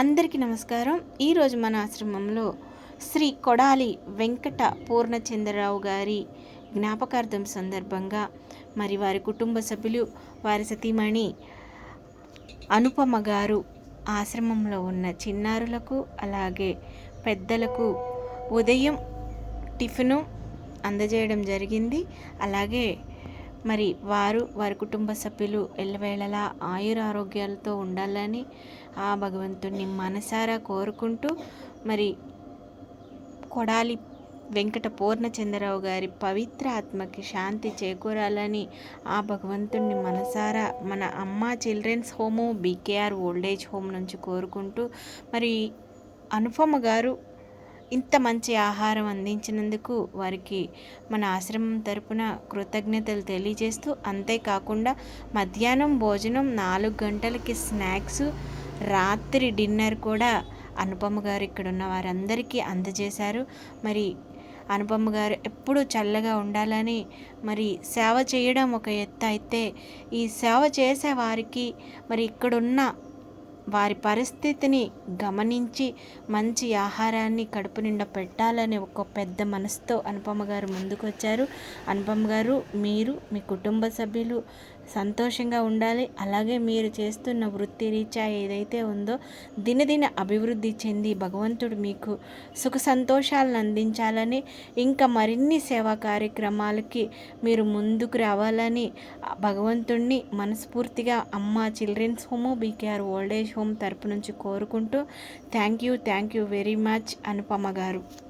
అందరికీ నమస్కారం. ఈరోజు మన ఆశ్రమంలో శ్రీ కొడాలి వెంకట పూర్ణచంద్రరావు గారి జ్ఞాపకార్థం సందర్భంగా మరి వారి కుటుంబ సభ్యులు వారి సతీమణి అనుపమ గారు ఆశ్రమంలో ఉన్న చిన్నారులకు అలాగే పెద్దలకు ఉదయం టిఫిను అందజేయడం జరిగింది. అలాగే మరి వారు వారి కుటుంబ సభ్యులు ఎల్లవేళలా ఆయుర ఆరోగ్యాలతో ఉండాలని ఆ భగవంతుణ్ణి మనసారా కోరుకుంటూ మరి కొడాలి వెంకట పూర్ణచంద్రరావు గారి పవిత్ర ఆత్మకి శాంతి చేకూరాలని ఆ భగవంతుణ్ణి మనసారా మన అమ్మ children's home BKR old age home నుంచి కోరుకుంటూ మరి అనుపమ గారు ఇంత మంచి ఆహారం అందించినందుకు వారికి మన ఆశ్రమం తరపున కృతజ్ఞతలు తెలియజేస్తూ అంతేకాకుండా మధ్యాహ్నం భోజనం నాలుగు గంటలకి స్నాక్స్ రాత్రి డిన్నర్ కూడా అనుపమ గారు ఇక్కడ ఉన్న వారందరికీ అందజేశారు. మరి అనుపమ్మ గారు ఎప్పుడూ చల్లగా ఉండాలని మరి సేవ చేయడం ఒక ఎత్తు అయితే ఈ సేవ చేసే వారికి మరి ఇక్కడున్న వారి పరిస్థితిని గమనించి మంచి ఆహారాన్ని కడుపు నిండా పెట్టాలని ఒక పెద్ద మనసుతో అనుపమ్మ గారు ముందుకొచ్చారు. అనుపమ్మ గారు మీరు మీ కుటుంబ సభ్యులు సంతోషంగా ఉండాలి. అలాగే మీరు చేస్తున్న వృత్తి రీత్యా ఏదైతే ఉందో దినదిన అభివృద్ధి చెంది భగవంతుడు మీకు సుఖ సంతోషాలను అందించాలని ఇంకా మరిన్ని సేవా కార్యక్రమాలకి మీరు ముందుకు రావాలని భగవంతుణ్ణి మనస్ఫూర్తిగా అమ్మ children's home BKR old age home తరపు నుంచి కోరుకుంటూ thank you thank you very much Anupama garu.